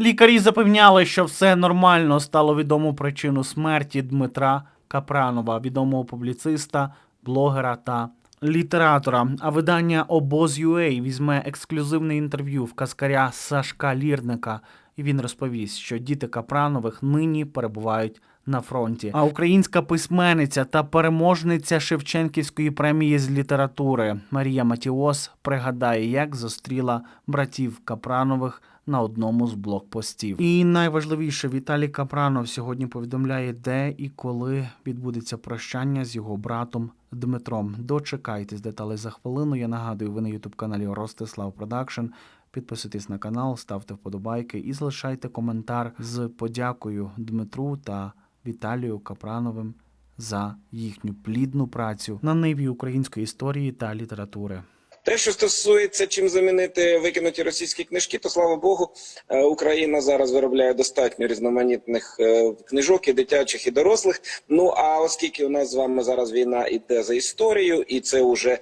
Лікарі запевняли, що все нормально стало відомо причину смерті Дмитра Капранова, відомого публіциста, блогера та літератора. А видання Обоз.UA візьме ексклюзивне інтерв'ю в каскаря Сашка Лірника. І він розповість, що діти Капранових нині перебувають на фронті. А українська письменниця та переможниця Шевченківської премії з літератури Марія Матіос пригадає, як зустріла братів Капранових на одному з блокпостів. І найважливіше, Віталій Капранов сьогодні повідомляє, де і коли відбудеться прощання з його братом Дмитром. Дочекайтесь деталей за хвилину. Я нагадую, ви на ютуб каналі Ростислав Продакшн. Підписуйтесь на канал, ставте вподобайки і залишайте коментар з подякою Дмитру та Віталію Капрановим за їхню плідну працю на ниві української історії та літератури. Те, що стосується чим замінити викинуті російські книжки, то слава Богу, е, Україна зараз виробляє достатньо різноманітних е, книжок і дитячих, і дорослих. Ну а оскільки у нас з вами зараз війна іде за історію, і це вже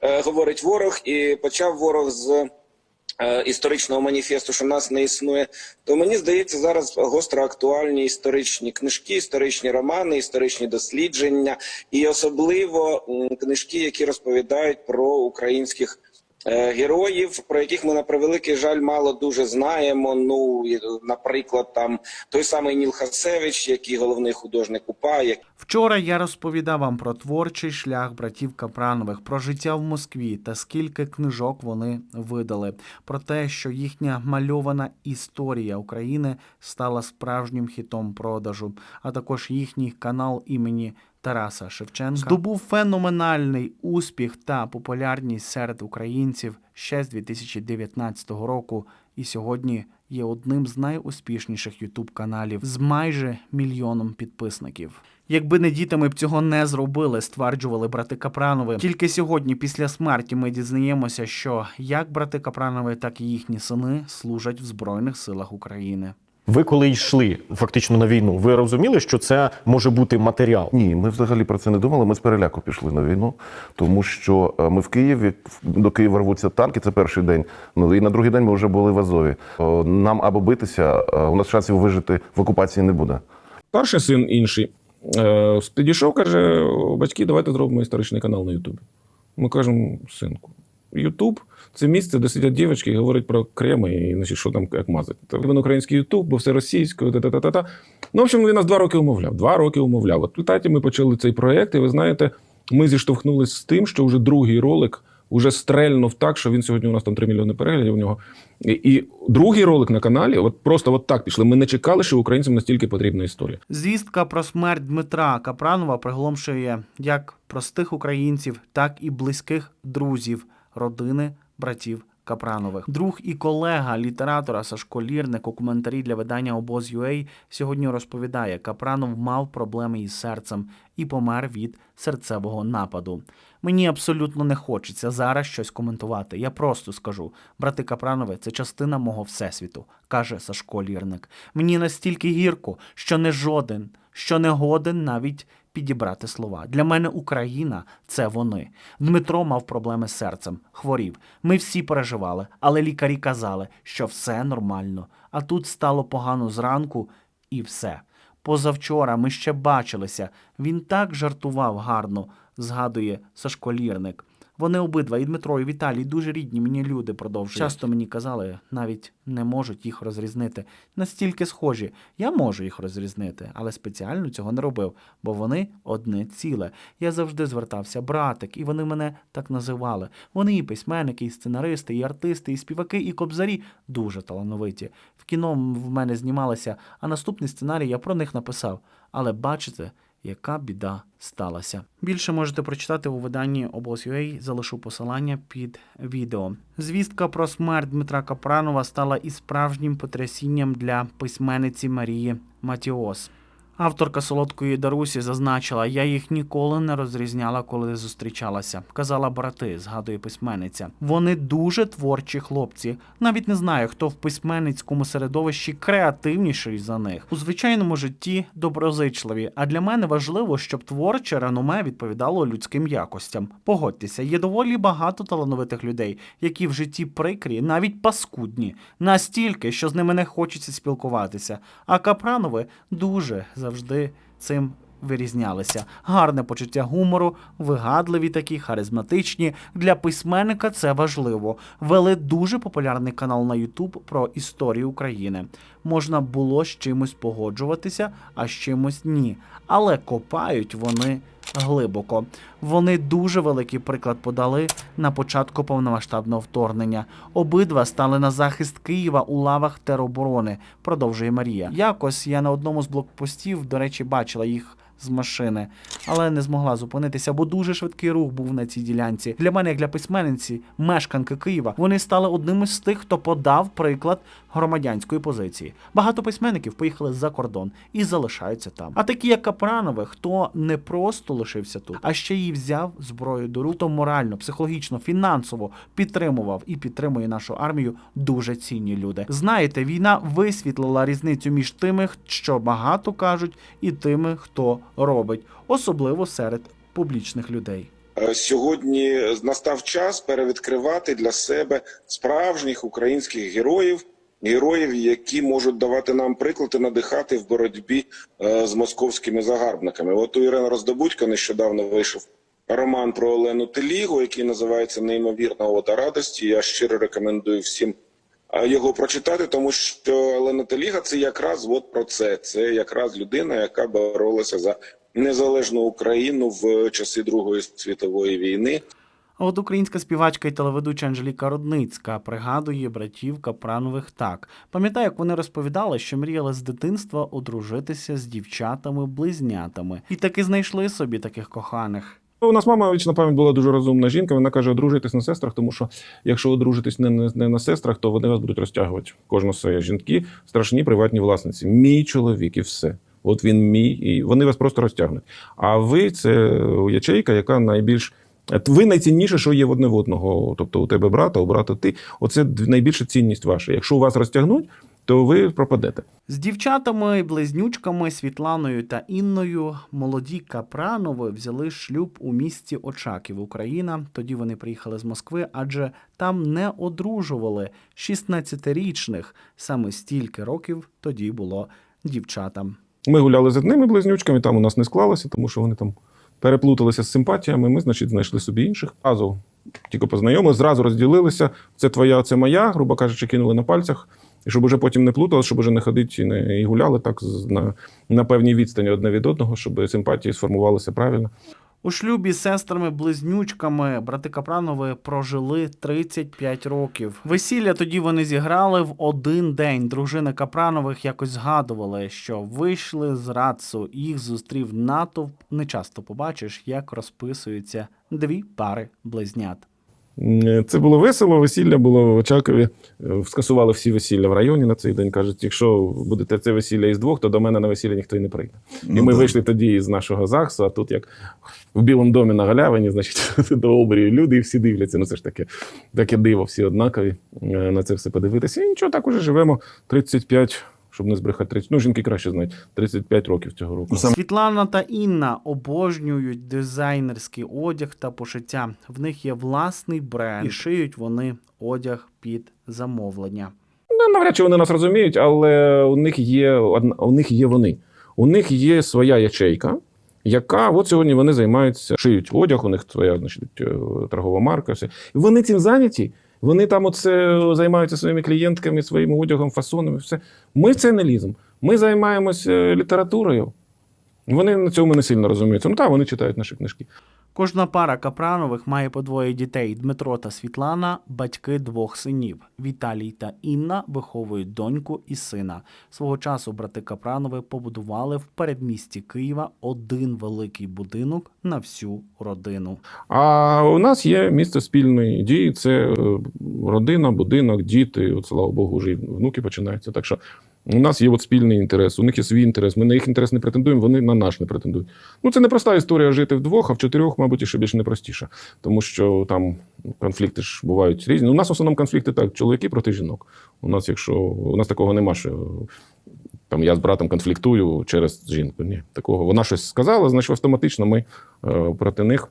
е, говорить ворог, і почав ворог з. Е, Історичного маніфесту, що нас не існує, то мені здається, зараз гостро актуальні історичні книжки, історичні романи, історичні дослідження, і особливо книжки, які розповідають про українських е, героїв, про яких ми на превеликий жаль мало дуже знаємо. Ну наприклад, там той самий Ніл Хасевич, який головний художник УПА, як Вчора я розповідав вам про творчий шлях братів Капранових, про життя в Москві та скільки книжок вони видали, про те, що їхня мальована історія України стала справжнім хітом продажу, а також їхній канал імені Тараса Шевченка здобув феноменальний успіх та популярність серед українців ще з 2019 року, і сьогодні є одним з найуспішніших ютуб каналів з майже мільйоном підписників. Якби не діти, ми б цього не зробили, стверджували брати Капранови. Тільки сьогодні, після смерті, ми дізнаємося, що як брати Капранови, так і їхні сини служать в Збройних силах України. Ви коли йшли фактично на війну, ви розуміли, що це може бути матеріал? Ні, ми взагалі про це не думали. Ми з переляку пішли на війну, тому що е, ми в Києві до Києва рвуться танки. Це перший день. Ну і на другий день ми вже були в Азові. Нам або битися, е, у нас шансів вижити в окупації не буде. Старший син інший е, підійшов, каже: батьки, давайте зробимо історичний канал на Ютубі. Ми кажемо, синку, Ютуб це місце, де сидять дівчатки і говорять про креми і значить, що там як мазати. Він український Ютуб, бо все російською, та-та-та-та. Ну, в общем, він нас два роки умовляв. Два роки умовляв. От в результаті ми почали цей проєкт, і ви знаєте, ми зіштовхнулися з тим, що вже другий ролик уже стрельнув так, що він сьогодні у нас там 3 мільйони переглядів у нього. І, і другий ролик на каналі, от просто от так пішли. Ми не чекали, що українцям настільки потрібна історія. Звістка про смерть Дмитра Капранова приголомшує як простих українців, так і близьких друзів, родини братів Капранових. Друг і колега літератора Сашко Лірник у коментарі для видання Обоз.UA сьогодні розповідає, Капранов мав проблеми із серцем і помер від серцевого нападу. Мені абсолютно не хочеться зараз щось коментувати. Я просто скажу: брати Капранови це частина мого всесвіту, каже Сашко Лірник. Мені настільки гірко, що не жоден, що не годен навіть підібрати слова. Для мене Україна це вони. Дмитро мав проблеми з серцем, хворів. Ми всі переживали, але лікарі казали, що все нормально. А тут стало погано зранку і все. Позавчора ми ще бачилися. Він так жартував гарно, згадує Сашко Лірник. Вони обидва, і Дмитро, і Віталій, дуже рідні мені люди продовжують. Часто мені казали, навіть не можуть їх розрізнити. Настільки схожі. Я можу їх розрізнити, але спеціально цього не робив, бо вони одне ціле. Я завжди звертався братик, і вони мене так називали. Вони і письменники, і сценаристи, і артисти, і співаки, і кобзарі дуже талановиті. В кіно в мене знімалися, а наступний сценарій я про них написав. Але бачите, яка біда сталася. Більше можете прочитати у виданні Обоз.UA, залишу посилання під відео. Звістка про смерть Дмитра Капранова стала і справжнім потрясінням для письменниці Марії Матіос. Авторка солодкої Дарусі зазначила, я їх ніколи не розрізняла, коли зустрічалася. Казала брати, згадує письменниця. Вони дуже творчі хлопці. Навіть не знаю, хто в письменницькому середовищі креативніший за них. У звичайному житті доброзичливі. А для мене важливо, щоб творче реноме відповідало людським якостям. Погодьтеся, є доволі багато талановитих людей, які в житті прикрі, навіть паскудні, настільки, що з ними не хочеться спілкуватися. А Капранови дуже завжди цим вирізнялися. Гарне почуття гумору, вигадливі такі, харизматичні. Для письменника це важливо. Вели дуже популярний канал на YouTube про історію України. Можна було з чимось погоджуватися, а з чимось ні. Але копають вони глибоко. Вони дуже великий приклад подали на початку повномасштабного вторгнення. Обидва стали на захист Києва у лавах тероборони, продовжує Марія. Якось я на одному з блокпостів, до речі, бачила їх. З машини, але не змогла зупинитися, бо дуже швидкий рух був на цій ділянці. Для мене, як для письменниці, мешканки Києва, вони стали одним із тих, хто подав приклад громадянської позиції. Багато письменників поїхали за кордон і залишаються там. А такі, як Капранови, хто не просто лишився тут, а ще й взяв зброю до рук, то морально, психологічно, фінансово підтримував і підтримує нашу армію. Дуже цінні люди. Знаєте, війна висвітлила різницю між тими, що багато кажуть, і тими, хто робить, особливо серед публічних людей. Е, Сьогодні настав час перевідкривати для себе справжніх українських героїв, героїв, які можуть давати нам приклад і надихати в боротьбі е, з московськими загарбниками. От у Ірини Роздобудько нещодавно вийшов роман про Олену Телігу, який називається Неймовірна ода радості. Я щиро рекомендую всім його прочитати, тому що Олена Теліга це якраз от про це. Це якраз людина, яка боролася за незалежну Україну в часи Другої світової війни. А от українська співачка і телеведуча Анжеліка Родницька пригадує братів Капранових так. Пам'ятаю, як вони розповідали, що мріяли з дитинства одружитися з дівчатами-близнятами. І таки знайшли собі таких коханих. У нас мама вічна пам'ять була дуже розумна жінка. Вона каже: одружуйтесь на сестрах, тому що якщо одружитесь не, не, не на сестрах, то вони вас будуть розтягувати. Кожна своя жінки страшні приватні власниці. Мій чоловік і все. От він мій, і вони вас просто розтягнуть. А ви це ячейка, яка найбільш. Ви найцінніше, що є в одне в одного. Тобто у тебе брата, у брата ти. Оце найбільша цінність ваша. Якщо вас розтягнуть, то ви пропадете. З дівчатами близнючками Світланою та Інною молоді Капранови взяли шлюб у місті Очаків, Україна. Тоді вони приїхали з Москви, адже там не одружували 16-річних. Саме стільки років тоді було дівчатам. Ми гуляли з одними близнючками, там у нас не склалося, тому що вони там переплуталися з симпатіями. Ми, значить, знайшли собі інших. Зразу тільки познайомилися, зразу розділилися. Це твоя, це моя, грубо кажучи, кинули на пальцях. І щоб уже потім не плутали, щоб уже не ходити і не і гуляли так на, на певній відстані одне від одного, щоб симпатії сформувалися правильно. У шлюбі з сестрами-близнючками брати Капранови прожили 35 років. Весілля тоді вони зіграли в один день. Дружини Капранових якось згадували, що вийшли з Рацу, їх зустрів натовп. Не часто побачиш, як розписуються дві пари близнят. М, Це було весело. Весілля було в Очакові. Е, Скасували всі весілля в районі на цей день. Кажуть, якщо будете це весілля із двох, то до мене на весілля ніхто і не прийде. І ми вийшли тоді з нашого ЗАГСу, а тут як в Білому домі на галявині, значить, до обрію люди і всі дивляться. Ну це ж таке, таке диво, всі однакові е, на це все подивитися. І нічого, так уже живемо 35, щоб не збрехати 30. Ну, жінки краще знають, 35 років цього року. Світлана та Інна обожнюють дизайнерський одяг та пошиття. В них є власний бренд і шиють вони одяг під замовлення. Ну, навряд чи вони нас розуміють, але у них є одна- у них є вони. У них є своя ячейка, яка от сьогодні вони займаються, шиють одяг, у них своя значить, е, торгова марка. Все. І вони цим зайняті. Вони там оце займаються своїми клієнтками, своїм одягом, фасонами. Все. Ми це не ліземо. Ми займаємося літературою. Вони на цьому не сильно розуміються. Ну так, вони читають наші книжки. Кожна пара Капранових має по двоє дітей: Дмитро та Світлана, батьки двох синів. Віталій та Інна виховують доньку і сина. Свого часу брати Капранови побудували в передмісті Києва один великий будинок на всю родину. А у нас є місце спільної дії: це е, родина, будинок, діти. От, слава Богу, вже внуки починаються. Так що У нас є от спільний інтерес, у них є свій інтерес. Ми на їх інтерес не претендуємо, вони на наш не претендують. Ну, це не проста історія жити вдвох, а в чотирьох, мабуть, і ще більш непростіша. Тому що там конфлікти ж бувають різні. У нас в основному конфлікти так: чоловіки проти жінок. У нас, якщо у нас такого нема, що там я з братом конфліктую через жінку. Ні, такого. Вона щось сказала, значить автоматично ми е, проти них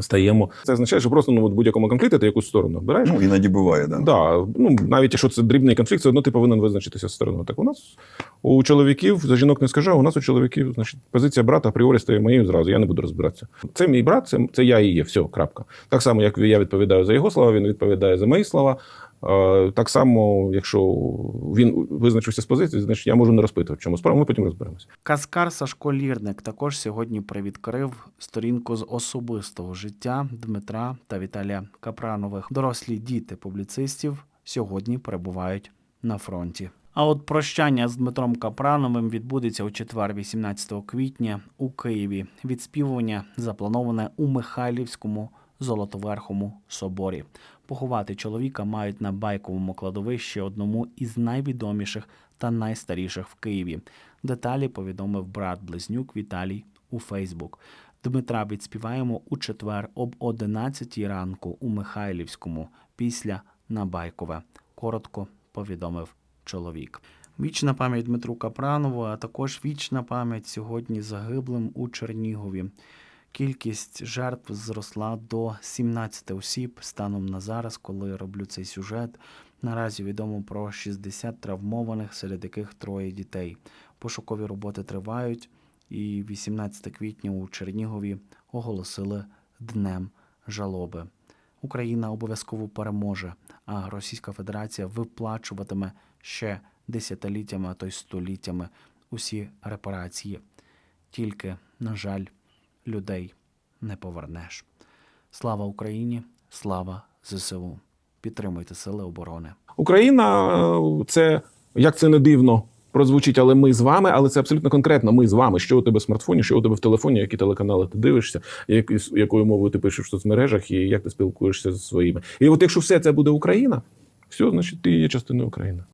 стаємо. Це означає, що просто ну, в будь-якому конфлікті ти якусь сторону обираєш. Ну, іноді буває, да. Да, ну навіть якщо це дрібний конфлікт, все одно ти повинен визначитися з стороною. Так у нас у чоловіків за жінок не скажу, а у нас у чоловіків, значить, позиція брата апріорі стає моєю зразу. Я не буду розбиратися. Це мій брат, це, це я і є. Все, крапка. Так само, як я відповідаю за його слова, він відповідає за мої слова. Так само, якщо він визначився з позиції, значить я можу не розпитувати, в чому справа, ми потім розберемося. Каскар Сашко Лірник також сьогодні привідкрив сторінку з особистого життя Дмитра та Віталія Капранових. Дорослі діти публіцистів сьогодні перебувають на фронті. А от прощання з Дмитром Капрановим відбудеться у четвер, 18 квітня у Києві. Відспівування заплановане у Михайлівському Золотоверхому соборі. Поховати чоловіка мають на байковому кладовищі одному із найвідоміших та найстаріших в Києві. Деталі повідомив брат близнюк Віталій у Фейсбук. Дмитра відспіваємо у четвер об 11 ранку у Михайлівському після на Байкове. Коротко повідомив чоловік. Вічна пам'ять Дмитру Капранову, а також вічна пам'ять сьогодні загиблим у Чернігові. Кількість жертв зросла до 17 осіб станом на зараз, коли роблю цей сюжет. Наразі відомо про 60 травмованих, серед яких троє дітей. Пошукові роботи тривають, і 18 квітня у Чернігові оголосили днем жалоби. Україна обов'язково переможе, а Російська Федерація виплачуватиме ще десятиліттями, а то й століттями усі репарації. Тільки, на жаль, людей не повернеш. Слава Україні! Слава ЗСУ! Підтримуйте сили оборони. Україна е, це як це не дивно. Прозвучить, але ми з вами, але це абсолютно конкретно. Ми з вами. Що у тебе в смартфоні, що у тебе в телефоні, які телеканали ти дивишся, якою мовою ти пишеш в соцмережах і як ти спілкуєшся зі своїми. І от якщо все це буде Україна, все, значить ти є частиною України.